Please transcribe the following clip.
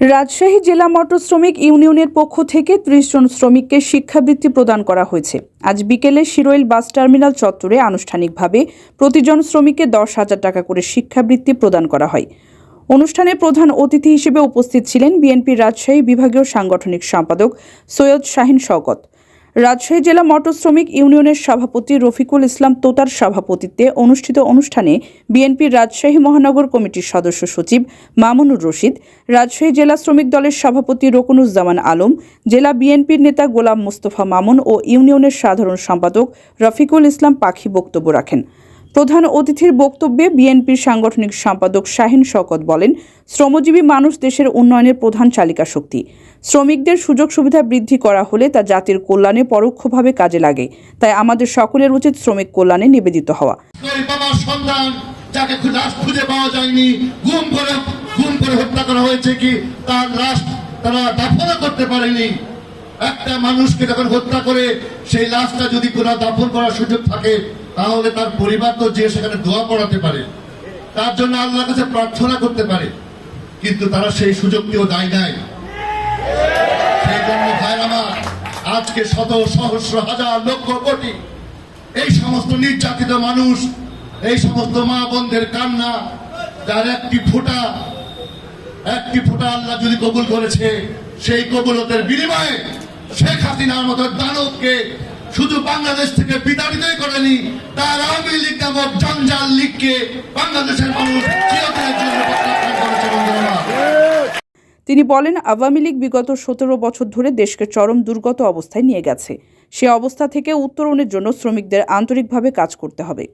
রাজশাহী জেলা মোটর শ্রমিক ইউনিয়নের পক্ষ থেকে ত্রিশ জন শ্রমিককে শিক্ষাবৃত্তি প্রদান করা হয়েছে। আজ বিকেলে শিরোইল বাস টার্মিনাল চত্বরে আনুষ্ঠানিকভাবে প্রতিজন শ্রমিককে দশ হাজার টাকা করে শিক্ষাবৃত্তি প্রদান করা হয়। অনুষ্ঠানে প্রধান অতিথি হিসেবে উপস্থিত ছিলেন বিএনপির রাজশাহী বিভাগীয় সাংগঠনিক সম্পাদক সৈয়দ শাহিন শওকত। রাজশাহী জেলা মোটর শ্রমিক ইউনিয়নের সভাপতি রফিকুল ইসলাম তোতার সভাপতিত্বে অনুষ্ঠিত অনুষ্ঠানে বিএনপির রাজশাহী মহানগর কমিটির সদস্য সচিব মামুনুর রশিদ, রাজশাহী জেলা শ্রমিক দলের সভাপতি রকুনুজ্জামান আলম, জেলা বিএনপির নেতা গোলাম মোস্তফা মামুন ও ইউনিয়নের সাধারণ সম্পাদক রফিকুল ইসলাম পাখি বক্তব্য রাখেন। প্রধান অতিথির বক্তব্যে বিএনপির সাংগঠনিক সম্পাদক শাহিন শকত বলেন, শ্রমজীবী মানুষ দেশের উন্নয়নের প্রধান চালিকা শক্তি শ্রমিকদের সুযোগ সুবিধা বৃদ্ধি করা হলে তা জাতির কল্যাণে পরোক্ষভাবে কাজে লাগে। তাই আমাদের সকলের উচিত শ্রমিক কল্যাণে নিবেদিত হওয়া। বাবার সন্তান যাকে লাশ খুঁজে পাওয়া যায়নি, গুম করে গুম করে হত্যা করা হয়েছে কি, তার লাশ তারা দাফনও করতে পারেনি। একটা মানুষকে যখন হত্যা করে, সেই লাশটা যদি কোনো দাফন করার সুযোগ থাকে, তাহলে তার পরিবার তো যে সেখানে দোয়া পড়াতে পারে, তার জন্য আল্লাহর কাছে প্রার্থনা করতে পারে। কিন্তু তারা সেই সুযোগটিও দেয় নাই আজকে শত সহস্র হাজার লক্ষ কোটি এই সমস্ত নির্যাতিত মানুষ, এই সমস্ত মা বোনদের কান্না, যার একটি ফোঁটা একটি ফোঁটা আল্লাহ যদি কবুল করেছে, সেই কবুলতের বিনিময়ে শেখ হাসিনার মতো দানবকে শুধু বাংলাদেশ থেকে বিতাড়িতই করেনি, তার আওয়ামী লীগ নামক জঞ্জাল লীগকে বাংলাদেশের মানুষ চিরদিনের জন্য বন্ধুরা তিনি বলেন, আওয়ামী লীগ বিগত সতেরো বছর ধরে দেশকে চরম দুর্গত অবস্থায় নিয়ে গেছে। সে অবস্থা থেকে উত্তরণের জন্য শ্রমিকদের আন্তরিকভাবে কাজ করতে হবে।